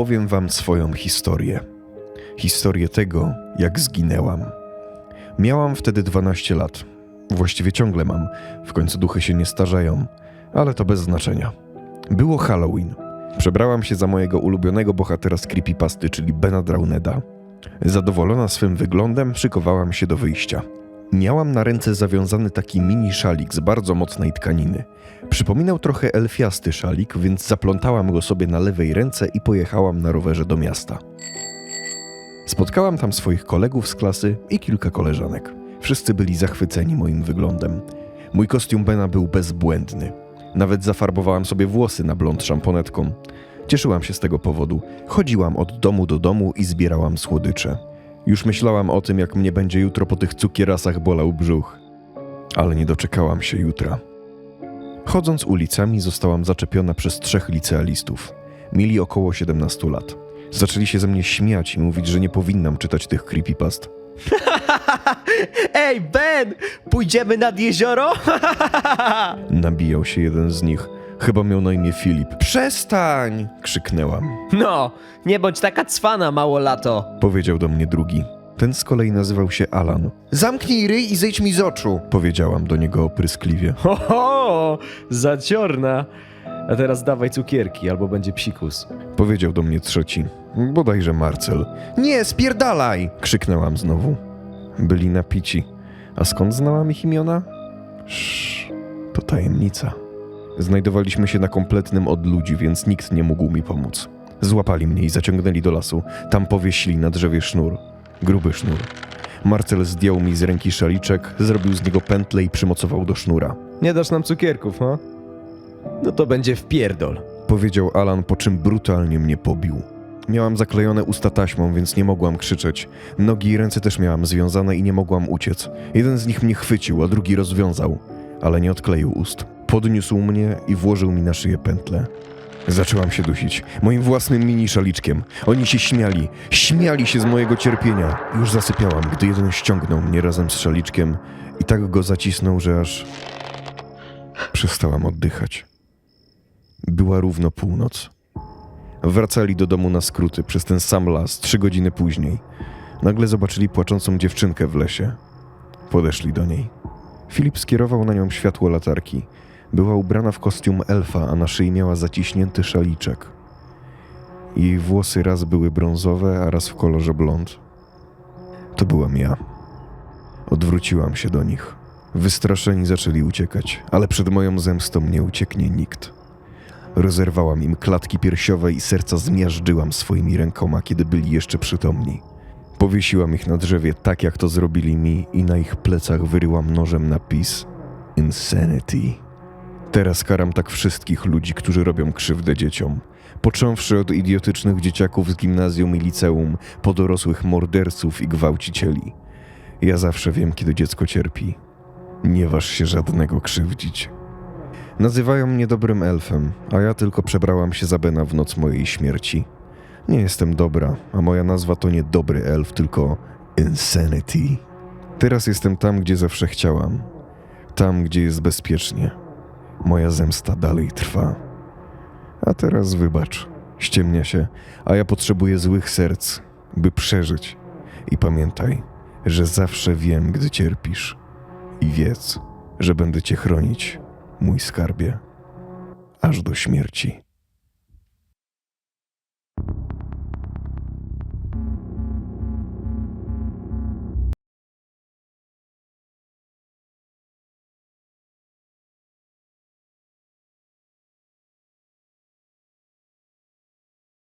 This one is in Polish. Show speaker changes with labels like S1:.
S1: opowiem wam swoją historię. Historię tego, jak zginęłam. Miałam wtedy 12 lat. Właściwie ciągle mam, w końcu duchy się nie starzeją, ale to bez znaczenia. Było Halloween. Przebrałam się za mojego ulubionego bohatera z creepypasty, czyli Bena Drauneda. Zadowolona swym wyglądem, szykowałam się do wyjścia. Miałam na ręce zawiązany taki mini szalik z bardzo mocnej tkaniny. Przypominał trochę elfiasty szalik, więc zaplątałam go sobie na lewej ręce i pojechałam na rowerze do miasta. Spotkałam tam swoich kolegów z klasy i kilka koleżanek. Wszyscy byli zachwyceni moim wyglądem. Mój kostium Bena był bezbłędny. Nawet zafarbowałam sobie włosy na blond szamponetką. Cieszyłam się z tego powodu. Chodziłam od domu do domu i zbierałam słodycze. Już myślałam o tym, jak mnie będzie jutro po tych cukierasach bolał brzuch. Ale nie doczekałam się jutra. Chodząc ulicami, zostałam zaczepiona przez trzech licealistów. Mieli około 17 lat. Zaczęli się ze mnie śmiać i mówić, że nie powinnam czytać tych creepypast.
S2: Ej, Ben! Pójdziemy nad jezioro?
S1: Nabijał się jeden z nich. Chyba miał na imię Filip. Przestań! krzyknęłam.
S2: No, nie bądź taka cwana, mało lato.
S1: Powiedział do mnie drugi. Ten z kolei nazywał się Alan. Zamknij ryj i zejdź mi z oczu! Powiedziałam do niego opryskliwie.
S2: Ho, ho, zaciorna. A teraz dawaj cukierki, albo będzie psikus.
S1: Powiedział do mnie trzeci. Bodajże Marcel. Nie, spierdalaj! krzyknęłam znowu. Byli napici. A skąd znałam ich imiona? Sz, to tajemnica. Znajdowaliśmy się na kompletnym odludziu, więc nikt nie mógł mi pomóc. Złapali mnie i zaciągnęli do lasu. Tam powiesili na drzewie sznur. Gruby sznur. Marcel zdjął mi z ręki szaliczek, zrobił z niego pętlę i przymocował do sznura.
S2: Nie dasz nam cukierków, ha? No to będzie wpierdol.
S1: Powiedział Alan, po czym brutalnie mnie pobił. Miałam zaklejone usta taśmą, więc nie mogłam krzyczeć. Nogi i ręce też miałam związane i nie mogłam uciec. Jeden z nich mnie chwycił, a drugi rozwiązał, ale nie odkleił ust. Podniósł mnie i włożył mi na szyję pętlę. Zaczęłam się dusić, moim własnym mini szaliczkiem. Oni się śmiali, śmiali się z mojego cierpienia. Już zasypiałam, gdy jeden ściągnął mnie razem z szaliczkiem i tak go zacisnął, że aż przestałam oddychać. Była równo północ. Wracali do domu na skróty przez ten sam las trzy godziny później. Nagle zobaczyli płaczącą dziewczynkę w lesie. Podeszli do niej. Filip skierował na nią światło latarki. Była ubrana w kostium elfa, a na szyi miała zaciśnięty szaliczek. Jej włosy raz były brązowe, a raz w kolorze blond. To byłam ja. Odwróciłam się do nich. Wystraszeni zaczęli uciekać, ale przed moją zemstą nie ucieknie nikt. Rozerwałam im klatki piersiowe i serca zmiażdżyłam swoimi rękoma, kiedy byli jeszcze przytomni. Powiesiłam ich na drzewie tak, jak to zrobili mi i na ich plecach wyryłam nożem napis Insanity. Teraz karam tak wszystkich ludzi, którzy robią krzywdę dzieciom. Począwszy od idiotycznych dzieciaków z gimnazjum i liceum, po dorosłych morderców i gwałcicieli. Ja zawsze wiem, kiedy dziecko cierpi. Nie waż się żadnego krzywdzić. Nazywają mnie dobrym elfem, a ja tylko przebrałam się za Bena w noc mojej śmierci. Nie jestem dobra, a moja nazwa to nie dobry elf, tylko Insanity. Teraz jestem tam, gdzie zawsze chciałam. Tam, gdzie jest bezpiecznie. Moja zemsta dalej trwa. A teraz wybacz, ściemnia się, a ja potrzebuję złych serc, by przeżyć. I pamiętaj, że zawsze wiem, gdy cierpisz. I wiedz, że będę cię chronić mój skarbie, aż do śmierci.